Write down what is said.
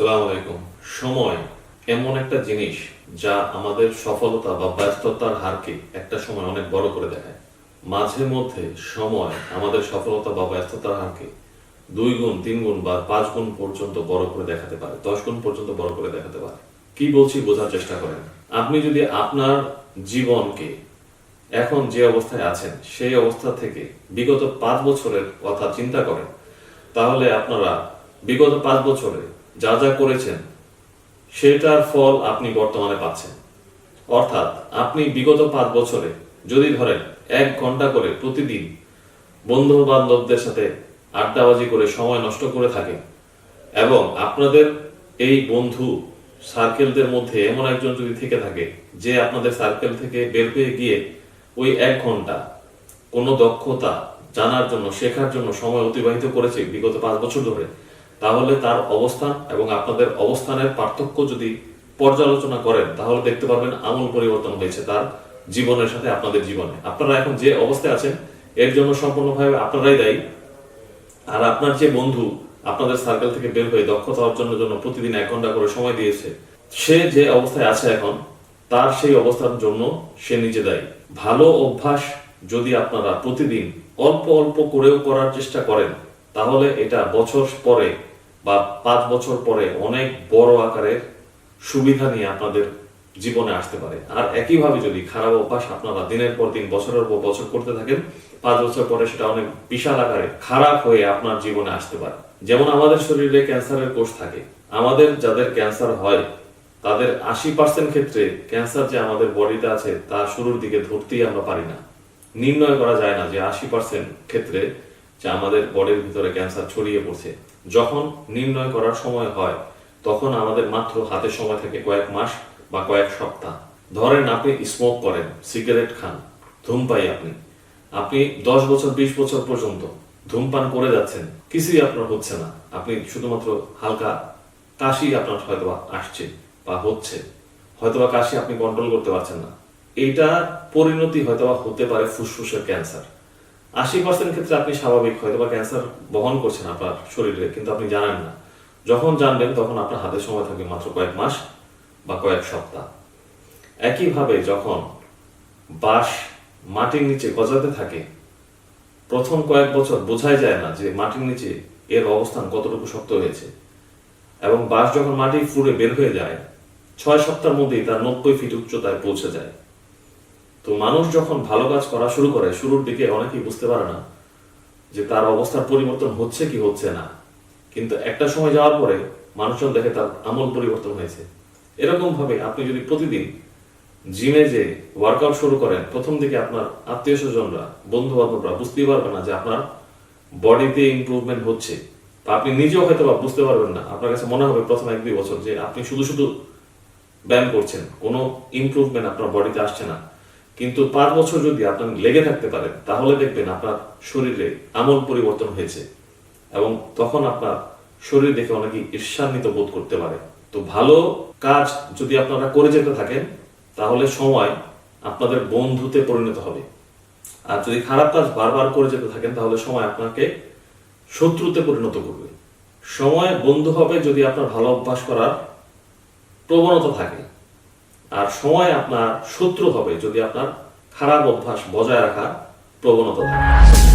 সালাম আলাইকুম। সময় এমন একটা জিনিস যা আমাদের সফলতা বা ব্যস্ততার হারকে একটা সময় অনেক বড় করে দেখায়। মাঝে মধ্যে সময় আমাদের সফলতা বা ব্যস্ততার হারকে দুই গুণ, তিন গুণ বা পাঁচ গুণ পর্যন্ত বড় করে দেখাতে পারে, দশ গুণ পর্যন্ত বড় করে দেখাতে পারে। কি বলছি বোঝার চেষ্টা করেন। আপনি যদি আপনার জীবনকে এখন যে অবস্থায় আছেন, সেই অবস্থা থেকে বিগত পাঁচ বছরের কথা চিন্তা করেন, তাহলে আপনারা বিগত পাঁচ বছরে যা যা করেছেন, সেটার ফল আপনি বর্তমানে পাচ্ছেন। অর্থাৎ আপনি বিগত পাঁচ বছরে যদি ধরেন এক ঘণ্টা করে প্রতিদিন বন্ধু বান্ধবদের সাথে আড্ডাবাজি করে সময় নষ্ট করে থাকেন এবং আপনাদের এই বন্ধু সার্কেলদের মধ্যে এমন একজন যদি থেকে থাকে যে আপনাদের সার্কেল থেকে বের হয়ে গিয়ে ওই এক ঘণ্টা কোনো দক্ষতা জানার জন্য, শেখার জন্য সময় অতিবাহিত করেছে বিগত পাঁচ বছর ধরে তাহলে তার অবস্থান এবং আপনাদের অবস্থানের পার্থক্য যদি পর্যালোচনা করেন, তাহলে দেখতে পারবেন আমূল পরিবর্তন হয়েছে তার জীবনের সাথে আপনাদের জীবনে। আপনারা এখন যে অবস্থায় আছেন, এর জন্য সম্পূর্ণভাবে আপনারাই দায়ী। আর আপনার যে বন্ধু আপনাদের সার্কেল থেকে বের হয়ে দক্ষতা অর্জনের জন্য প্রতিদিন এক ঘণ্টা করে সময় দিয়েছে, সে যে অবস্থায় আছে এখন, তার সেই অবস্থার জন্য সে নিজে দায়ী। ভালো অভ্যাস যদি আপনারা প্রতিদিন অল্প অল্প করেও করার চেষ্টা করেন, তাহলে এটা বছর পরে বা পাঁচ বছর পরে অনেক বড় আকারের সুবিধা নিয়ে আপনাদের জীবনে আসতে পারে। আর একইভাবে যদি খারাপ অভ্যাস আপনারা দিনের পর দিন, বছরের পর বছর করতে থাকেন, পাঁচ বছর পরে সেটা অনেক বিশাল আকারে খারাপ হয়ে আপনার জীবনে আসতে পারে। যেমন আমাদের শরীরে ক্যান্সারের কোষ থাকে। আমাদের যাদের ক্যান্সার হয়, তাদের আশি পার্সেন্ট ক্ষেত্রে ক্যান্সার যে আমাদের বডিতে আছে, তা শুরুর দিকে ধরতেই আমরা পারি না। নির্ণয় করা যায় না যে আশি পার্সেন্ট ক্ষেত্রে যে আমাদের বডির ভিতরে ক্যান্সার ছড়িয়ে পড়ছে। যখন নির্ণয় করার সময় হয়, তখন আমাদের মাত্র হাতে সময় থাকে কয়েক মাস বা কয়েক সপ্তাহ। ধরেন আপনি স্মোক করেন সিগারেট খান ধূমপাই আপনি। আপনি দশ বছর, বিশ বছর পর্যন্ত ধূমপান করে যাচ্ছেন, কিছুই আপনার হচ্ছে না। আপনি শুধুমাত্র হালকা কাশি আপনার হয়তোবা আসছে বা হচ্ছে। হয়তোবা কাশি আপনি কন্ট্রোল করতে পারছেন না। এটা পরিণতি হয়তোবা হতে পারে ফুসফুসের ক্যান্সার। আশি পার্সেন্ট ক্ষেত্রে আপনি স্বাভাবিক হয়তোবা ক্যান্সার বহন করছেন আপনার শরীরে, কিন্তু আপনি জানেন না। যখন জানবেন তখন আপনার হাতে সময় থাকে মাত্র কয়েক মাস বা কয়েক সপ্তাহ। একইভাবে যখন বাঁশ মাটির নিচে গজাতে থাকে, প্রথম কয়েক বছর বোঝাই যায় না যে মাটির নিচে এর অবস্থান কতটুকু শক্ত হয়েছে। এবং বাঁশ যখন মাটি ফুড়ে বের হয়ে যায়, ছয় সপ্তাহের মধ্যেই তার নব্বই ফিট উচ্চতায় পৌঁছে যায়। তো মানুষ যখন ভালো কাজ করা শুরু করে, শুরুর দিকে অনেকেই বুঝতে পারে না যে তার অবস্থার পরিবর্তন হচ্ছে কি হচ্ছে না। কিন্তু একটা সময় যাওয়ার পরে মানুষজন দেখে তার আমল পরিবর্তন হয়েছে। এরকম ভাবে আপনি যদি প্রতিদিন জিমে যে ওয়ার্কআউট শুরু করেন, প্রথম দিকে আপনার আত্মীয় স্বজনরা বন্ধু বান্ধবরা বুঝতেই পারবে না যে আপনার বডিতে ইমপ্রুভমেন্ট হচ্ছে। আপনি নিজেও হয়তো বা বুঝতে পারবেন না। আপনার কাছে মনে হবে প্রথম এক দুই বছর যে আপনি শুধু শুধু ব্যায়াম করছেন, কোনো ইমপ্রুভমেন্ট আপনার বডিতে আসছে না। কিন্তু পাঁচ বছর যদি আপনার লেগে থাকতে পারেন, তাহলে দেখবেন আপনার শরীরে আমল পরিবর্তন হয়েছে। এবং তখন আপনার শরীর দেখে অনেকে ঈর্ষান্বিত বোধ করতে পারে। তো ভালো কাজ যদি আপনারা করে যেতে থাকেন, তাহলে সময় আপনাদের বন্ধুতে পরিণত হবে। আর যদি খারাপ কাজ বারবার করে যেতে থাকেন, তাহলে সময় আপনাকে শত্রুতে পরিণত করবে। সময় বন্ধু হবে যদি আপনার ভালো অভ্যাস করার প্রবণতা থাকে। আর সময় আপনার শত্রু হবে যদি আপনার খারাপ অভ্যাস বজায় রাখার প্রবণতা থাকে।